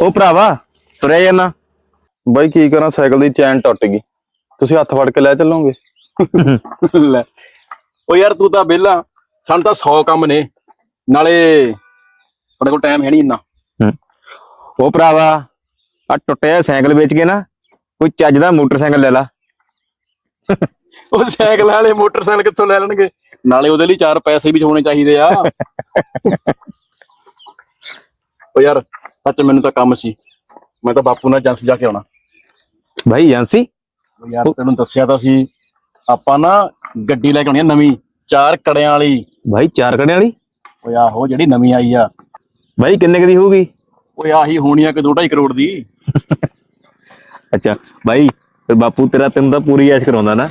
ਉਹ ਭਰਾਵਾ ਤੁਰਿਆ ਜਾਣਾ ਬਾਈ ਕੀ ਕਰਾਂ? ਸਾਈਕਲ ਦੀ ਚੈਨ ਟੁੱਟ ਗਈ। ਤੁਸੀਂ ਹੱਥ ਫੜ ਕੇ ਲੈ ਚੱਲੋਗੇ? ਲੈ। ਉਹ ਯਾਰ ਤੂੰ ਤਾਂ ਵਿਹਲਾ। ਸਾਨੂੰ ਤਾਂ 100 ਕੰਮ ਨੇ। ਨਾਲੇ ਸਾਡੇ ਕੋਲ ਟਾਈਮ ਹੈ ਨਹੀਂ ਇੰਨਾ। ਉਹ ਭਰਾਵਾ ਆ ਟੁੱਟਿਆ ਸਾਈਕਲ ਵੇਚ ਕੇ ਨਾ ਕੋਈ ਚੱਜ ਦਾ ਮੋਟਰਸਾਈਕਲ ਲੈ ਲਾ। ਉਹ ਸਾਈਕਲ ਵਾਲੇ ਮੋਟਰਸਾਈਕਲ ਕਿੱਥੋਂ ਲੈ ਲੈਣਗੇ? ਨਾਲੇ ਉਹਦੇ ਲਈ ਚਾਰ ਪੈਸੇ ਵੀ ਹੋਣੇ ਚਾਹੀਦੇ ਆ। ਉਹ ਯਾਰ ਸੱਚ ਮੈਨੂੰ ਤਾਂ ਕੰਮ ਸੀ। ਮੈਂ ਤਾਂ ਬਾਪੂ ਨਾਲ ਜੰਸ ਜਾ ਕੇ ਆਉਣਾ। ਭਾਈ ਏਜੰਸੀ? ਯਾਰ ਤੈਨੂੰ ਦੱਸਿਆ ਤਾਂ ਸੀ ਆਪਾਂ ਨਾ ਗੱਡੀ ਲੈ ਕੇ ਆਉਣੀ ਆ ਨਵੀਂ ਚਾਰ ਕੜਿਆਂ ਵਾਲੀ। ਭਾਈ ਚਾਰ ਕੜਿਆਂ ਵਾਲੀ? ਓਏ ਆਹੋ ਜਿਹੜੀ ਨਵੀਂ ਆਈ ਆ। ਭਾਈ ਕਿੰਨੇ ਕੁ ਦੀ ਹੋਊਗੀ? ਓਏ ਆਹੀ ਹੋਣੀ ਆ ਕਿ 2.5 ਕਰੋੜ ਦੀ। ਅੱਛਾ ਭਾਈ ਤੇ ਬਾਪੂ ਤੇਰਾ ਤੈਨੂੰ ਤਾਂ ਪੂਰੀ ਐਸ਼ ਕਰਾਉਂਦਾ ਨਾ।